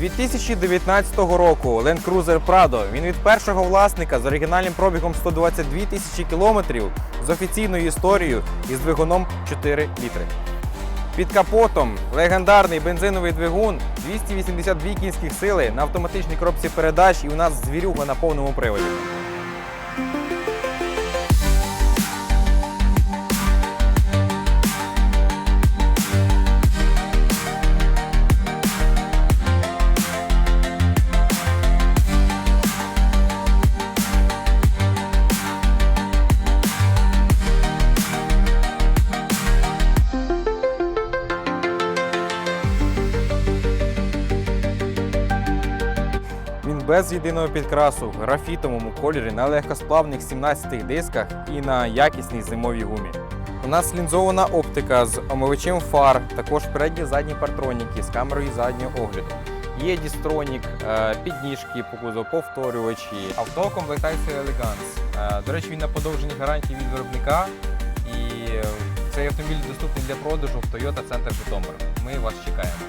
2019 року Land Cruiser Prado. Він від першого власника з оригінальним пробігом 122 тисячі кілометрів з офіційною історією і з двигуном 4 літри. Під капотом легендарний бензиновий двигун 282 кінських сили на автоматичній коробці передач і у нас звірюга на повному приводі. Без єдиного підкрасу в графітовому кольорі на легкосплавних 17 дисках і на якісній зимовій гумі. У нас лінзована оптика з омивачем фар, також передні задні партроніки з камерою заднього огляду. Є дістронік, е, підніжки повторювачі. Авто комплектація Elegance. Е, До речі, він на подовженій гарантії від виробника. І е, цей автомобіль доступний для продажу в Toyota Центр Житомир. Ми вас чекаємо.